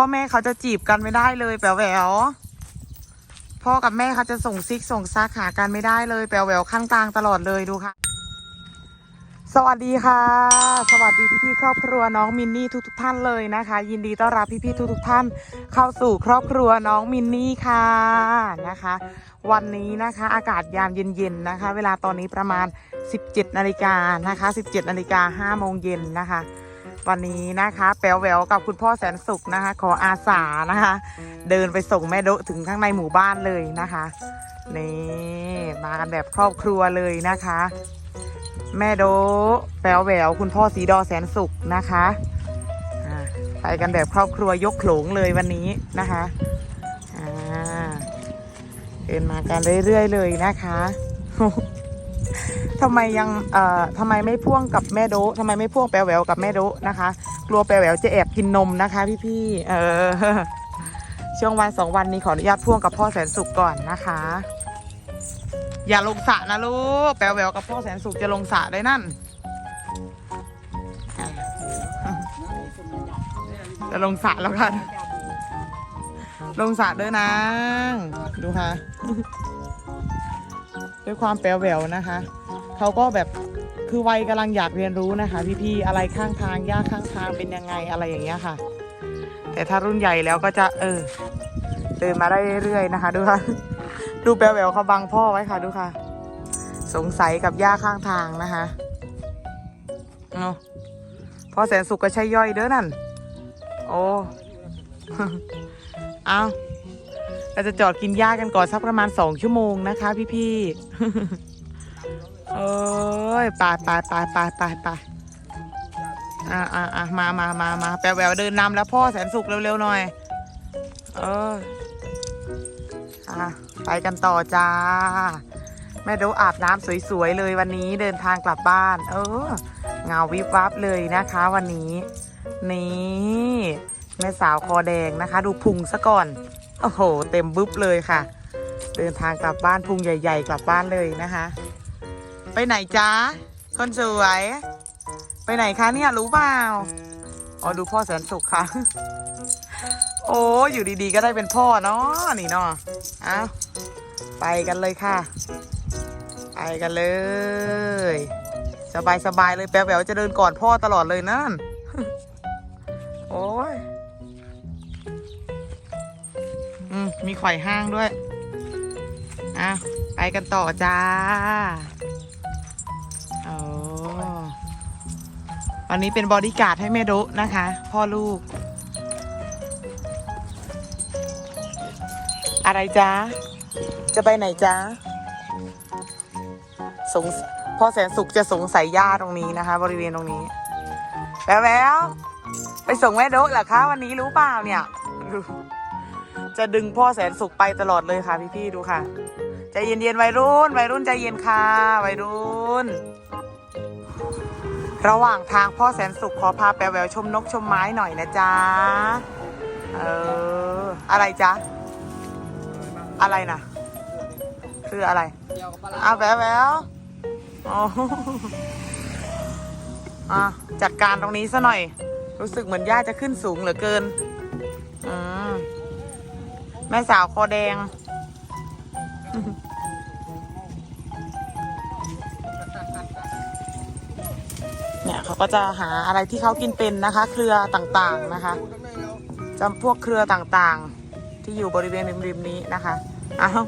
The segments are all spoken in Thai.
พ่อแม่เขาจะจีบกันไม่ได้เลยแป๋วแหววพ่อกับแม่เขาจะส่งซิกส่งซักหากันไม่ได้เลยแป๋วแหววข้างตางตลอดเลยดูค่ะ สวัสดีค่ะ สวัสดีพี่ๆครอบครัวน้องมินนี่ทุกๆท่านเลยนะคะ ยินดีต้อนรับพี่ๆทุกๆท่าน เข้าสู่ครอบครัวน้องมินนี่ค่ะนะคะ วันนี้นะคะ อากาศยามเย็นๆนะคะ เวลาตอนนี้ประมาณ 17นาฬิกานะคะ 17นาฬิกา5โมงเย็นนะคะ วันนี้นะคะ แป๋วแหววกับคุณพ่อแสนสุขนะคะ ขออาสานะคะ เดินไปส่งแม่โดะถึงข้างในหมู่บ้านเลยนะคะนี่มากันแบบครอบครัวเลยนะคะ แม่โดะแป๋วแหววคุณพ่อสีดอแสนสุขนะคะไปกันแบบครอบครัวยกโขลงเลยวันนี้นะคะเดินมากันเรื่อยๆเลยนะคะ ทำไมยังเอ่อทำไมไม่พ่วงกับแม่โดะทำไมไม่พ่วงแปลแหววกับแม่โดะนะคะ กลัวแปลแหววจะแอบกินนมนะคะพี่ๆเออช่วงวันสองวันนี้ขออนุญาตพ่วงกับพ่อแสนสุขก่อนนะคะ อย่าลงสระนะลูกแปลแหววกับพ่อแสนสุขจะลงสระได้นั่นจะลงสระแล้วกัน ลงสระด้วยนะ ดูค่ะ ด้วยความแปลวแหววนะคะ เขาก็แบบคือวัยกำลังอยากเรียนรู้นะคะ พี่ๆอะไรข้างทางหญ้าข้างทางเป็นยังไงอะไรอย่างเงี้ยค่ะ แต่ถ้ารุ่นใหญ่แล้วก็จะเออเดินมาได้เรื่อยๆนะคะ ดูค่ะดูแปลวแหววเขาบังพ่อไว้ค่ะดูค่ะ สงสัยกับหญ้าข้างทางนะคะเนาะพ่อแสนสุขก็ใช่ย่อยเด้อนั่น โอ้เอาเราจะจอดกินหญ้ากันก่อนสักประมาณสองชั่วโมงนะคะ พี่ๆ เอ้ยไปไปไปไปไปไปอ่าอ่าอ่ามามามามาแปลแหววเดินนำแล้วพ่อแสนสุขเร็วๆหน่อย เอออะไปกันต่อจ้า แม่โดอาบน้ำสวยๆเลยวันนี้เดินทางกลับบ้าน เออเงาวิบวับเลยนะคะวันนี้ นี่แม่สาวคอแดงนะคะ ดูพุงซะก่อน โอ้โห เต็มบึ๊บเลยค่ะ เดินทางกลับบ้านพุงใหญ่ ๆ กลับบ้านเลยนะคะ ไปไหนจ๊ะคนสวย ไปไหนคะเนี่ยรู้เปล่าอ๋อดูพ่อแสนสุขค่ะ โอ้อยู่ดีๆ ก็ได้เป็นพ่อเนาะนี่เนาะเอาไปกันเลยค่ะ ไปกันเลย สบายๆเลยแป๊บแววจะเดินก่อนพ่อตลอดเลยนั่น โอ้ยอืมมีไข่ห้างด้วยอะไปกันต่อจ้า โอ้วันนี้เป็นบอดี้การ์ดให้แม่ดะนะคะ พ่อลูก อะไรจ๊ะ จะไปไหนจ๊ะ สงพ่อแสนสุขจะสงสัยย่าตรงนี้นะคะ บริเวณตรงนี้แววแววไปส่งแม่ดะเหรอคะวันนี้รู้เปล่าเนี่ย จะดึงพ่อแสนสุขไปตลอดเลยค่ะพี่ๆดูค่ะ ใจเย็นๆวัยรุ่นวัยรุ่นใจเย็นค่ะวัยรุ่น ระหว่างทางพ่อแสนสุขขอพาแปลแววชมนกชมไม้หน่อยนะจ๊ะเอออะไรจ๊ะอะไรนะคืออะไรอาแววแววอ๋ออะจัดการตรงนี้ซะหน่อย รู้สึกเหมือนย่าจะขึ้นสูงเหลือเกิน อืมแม่สาวคอแดง เนี่ยเขาก็จะหาอะไรที่เขากินเป็นนะคะ เครือต่างๆนะคะจำพวกเครือต่างๆ ที่อยู่บริเวณริมๆนี้นะคะอ้าว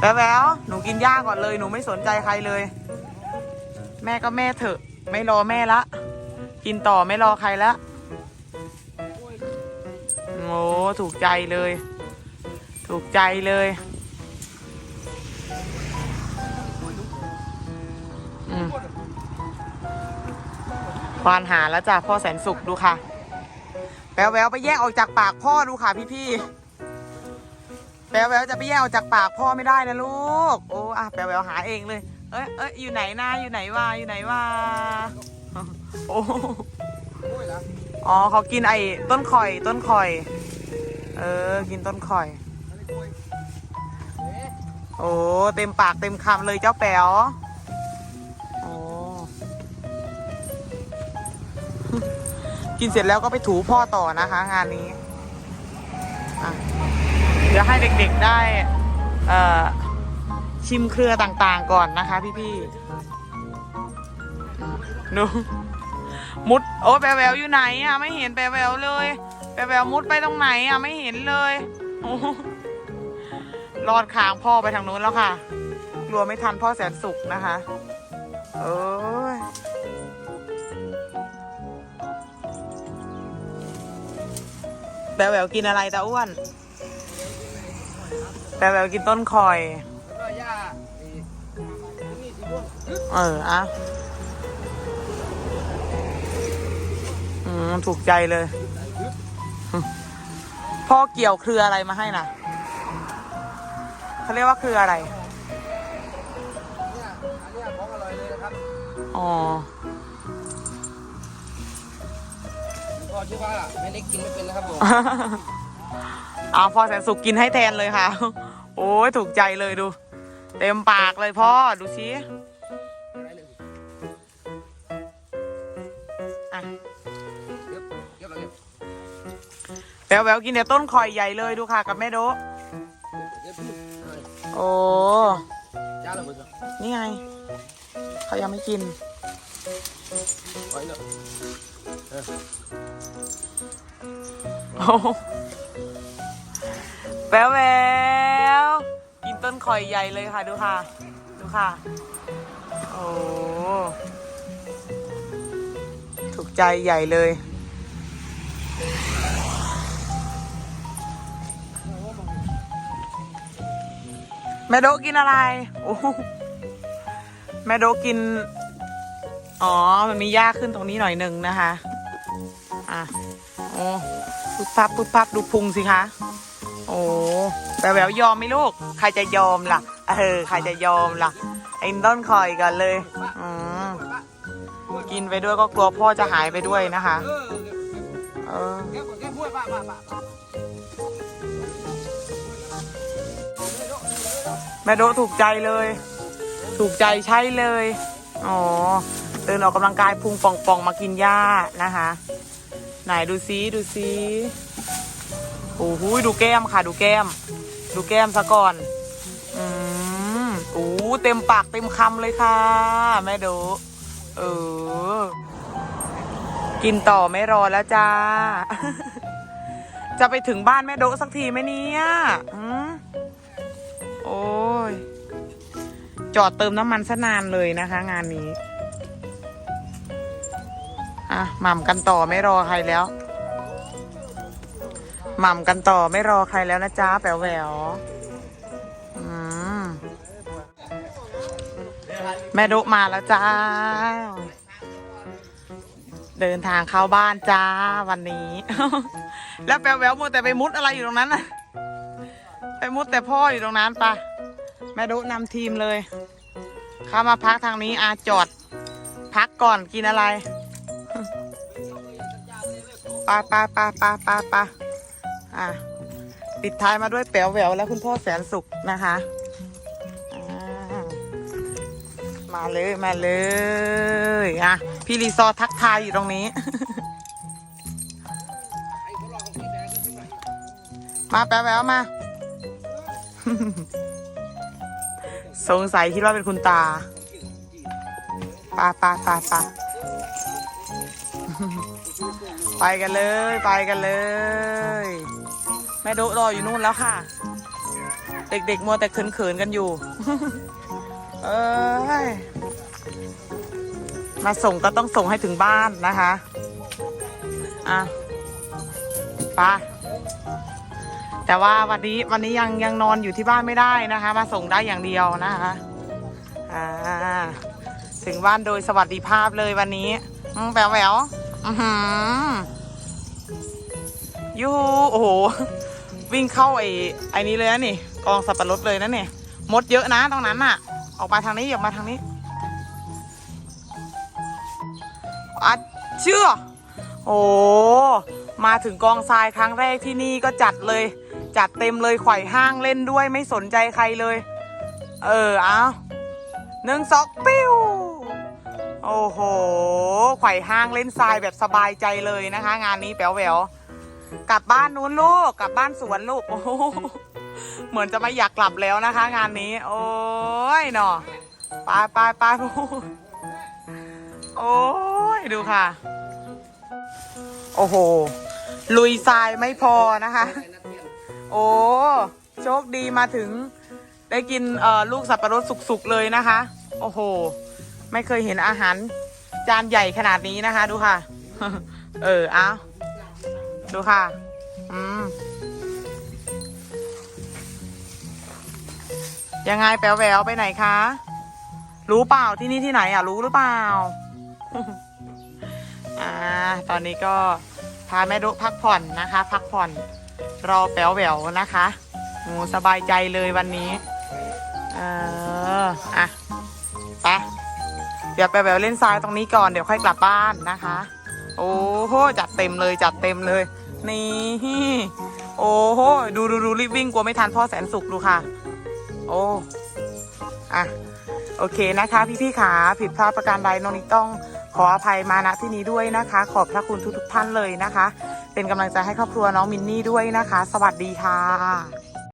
แววๆหนูกินหญ้าก่อนเลย หนูไม่สนใจใครเลย แม่ก็แม่เถอะ ไม่รอแม่ละ กินต่อไม่รอใครละโอ้ถูกใจเลย ถูกใจเลย ควานหาแล้วจ้ะพ่อแสนสุขดูค่ะ แววแววไปแยกออกจากปากพ่อดูค่ะพี่พี่แววแววจะไปแยกออกจากปากพ่อไม่ได้นะลูก โอ้อะแววแววหาเองเลย เอ้ยเอ้ยอยู่ไหนนะอยู่ไหนวะอยู่ไหนวะโอ้อ๋อเขากินไอ้ต้นข่อยต้นข่อย เออ กินต้นข่อย โอ้เต็มปากเต็มคำเลยเจ้าแป๋วโอ้กินเสร็จแล้วก็ไปถูพ่อต่อนะคะ งานนี้เดี๋ยวให้เด็กๆได้ชิมเครือต่างๆก่อนนะคะพี่ๆดูมุดโอ้แปลแววอยู่ไหนอะ ไม่เห็นแปลแววเลย แปลแววมุดไปตรงไหนอะ ไม่เห็นเลยโอ้ รอดขางพ่อไปทางนู้นแล้วค่ะ กลัวไม่ทันพ่อแสนสุขนะคะเอ้ยแปลแววกินอะไรตาอ้วนแปลแววกินต้นคอยแล้วก็ย่าไอ้นี่สีม่วงเอออะอืมถูกใจเลย พ่อเกี่ยวเครืออะไรมาให้นะ เขาเรียกว่าเครืออะไร เนี่ยอันเนี้ยของอร่อยเลยนะครับอ๋อ คุณพ่อชื่อว่าแม่เล็กกินไม่เป็นนะครับผมเอาพ่อแสนสุขกินให้แทนเลยค่ะ โอ้ยถูกใจเลยดู เต็มปากเลยพ่อดูสิอะไรเลยอะเก็บเก็บอะไรเก็บแววแววกินแต่ต้นคอยใหญ่เลยดูค่ะ กับแม่โดะเก็บพี่อะไร โอ้จ้าเลยเพื่อนนี่ไง เขายังไม่กินไว้เนาะโอ้แววแววกินต้นข่อยใหญ่เลยค่ะ ดูค่ะ ดูค่ะ โอ้ ถูกใจใหญ่เลย แม่โดกินอะไรโอ้แม่โดกิน อ๋อ มันมีหญ้าขึ้นตรงนี้หน่อยหนึ่งนะคะ อะ โอ้ปุ๊บปั๊บปุ๊บปั๊บดูพุงสิคะ โอ้แววแววยอมไหมลูก ใครจะยอมล่ะ เออ ใครจะยอมล่ะ ไอ้ต้นคอยกันเลย อืมกินไปด้วยก็กลัวพ่อจะหายไปด้วยนะคะ เออ แม่โดถูกใจเลย ถูกใจใช่เลย อ๋อเดินออกกำลังกายพุงป่องๆมากินหญ้านะคะ ไหนดูซิดูซิโอ้โหดูแก้มค่ะ ดูแก้ม ดูแก้มซะก่อน อืมโอ้เต็มปากเต็มคำเลยค่ะ แม่โดเออ กินต่อไม่รอแล้วจ้า จะไปถึงบ้านแม่โดสักทีไหมเนี่ย อืมโอ้ จอดเติมน้ำมันซะนานเลยนะคะ งานนี้ อะหม่ำกันต่อไม่รอใครแล้ว หม่ำกันต่อไม่รอใครแล้วนะจ๊ะแป๋วแหววอืมแม่ดุมาแล้วจ้า เดินทางเข้าบ้านจ้าวันนี้ แล้วแป๋วแหววมัวแต่ไปมุดอะไรอยู่ตรงนั้นน่ะ ไปมุดแต่พ่ออยู่ตรงนั้นปะแม่ดุนำทีมเลย เข้ามาพักทางนี้อาจอด พักก่อนกินอะไรปาปาปาปาปาปาอะปิดท้ายมาด้วยแป๋วแหววและคุณพ่อแสนสุขนะคะมาเลยมาเลยอะพี่รีซอร์ทักทายอยู่ตรงนี้ มาแป๋วแหววมา สงสัยคิดว่าเป็นคุณตาปาปาปาปาไปกันเลย ไปกันเลย แม่โดรออยู่นู่นแล้วค่ะ เด็กๆมัวแต่เขินๆกันอยู่ เอ้ยมาส่งก็ต้องส่งให้ถึงบ้านนะคะ อะไป แต่ว่าวันนี้วันนี้ยังยังนอนอยู่ที่บ้านไม่ได้นะคะ มาส่งได้อย่างเดียวนะคะอ่าถึงบ้านโดยสวัสดิภาพเลยวันนี้แป๋วแหววอือหือยูโอ้โห วิ่งเข้าไอ้ไอ้นี้เลยนะนี่ กองสับปะรดเลยนะเนี่ยมดเยอะนะตรงนั้นน่ะ ออกมาทางนี้ออกมาทางนี้อะเชื่อ โอ้ มาถึงกองทรายครั้งแรกที่นี่ก็จัดเลย จัดเต็มเลยไข่ห้างเล่นด้วยไม่สนใจใครเลย เออเอาหนึ่งสองปิ้วโอ้โหไข่ห้างเล่นทรายแบบสบายใจเลยนะคะ งานนี้แป๋วแหววกลับบ้านนู้นลูกกลับบ้านสวนลูกโอ้โหเหมือนจะไม่อยากกลับแล้วนะคะ งานนี้ โอ้ยหนอไปไปไปโอ้ยดูค่ะ โอ้โห ลุยทรายไม่พอนะคะ อ้ โชคดีมาถึง ได้กินเอ่อลูกสับปะรดสุกๆเลยนะคะ โอ้โห ไม่เคยเห็นอาหาร จานใหญ่ขนาดนี้นะคะ ดูค่ะ เออเอาดูค่ะ อืม ยังไงแป๋วแววไปไหนคะ รู้เปล่าที่นี่ที่ไหนอะ รู้หรือเปล่า อ่า ตอนนี้ก็พาแม่ดุพักผ่อนนะคะ พักผ่อน รอแป๋วแหววนะคะโอ้สบายใจเลยวันนี้ เออ อะ ไป เดี๋ยวแป๋วแหววเล่นทรายตรงนี้ก่อน เดี๋ยวค่อยกลับบ้านนะคะ โอ้โห จัดเต็มเลย จัดเต็มเลย นี่ โอ้โห ดูดูดูรีบวิ่งกลัวไม่ทันพ่อแสนสุขดูค่ะ โอ้ อะ โอเคนะคะ พี่ๆขาผิดพลาดประการใดน้องนิกต้องขออภัยมาณที่นี้ด้วยนะคะ ขอบพระคุณทุกๆท่านเลยนะคะ เป็นกำลังใจให้ครอบครัวน้องมินนี่ด้วยนะคะ สวัสดีค่ะ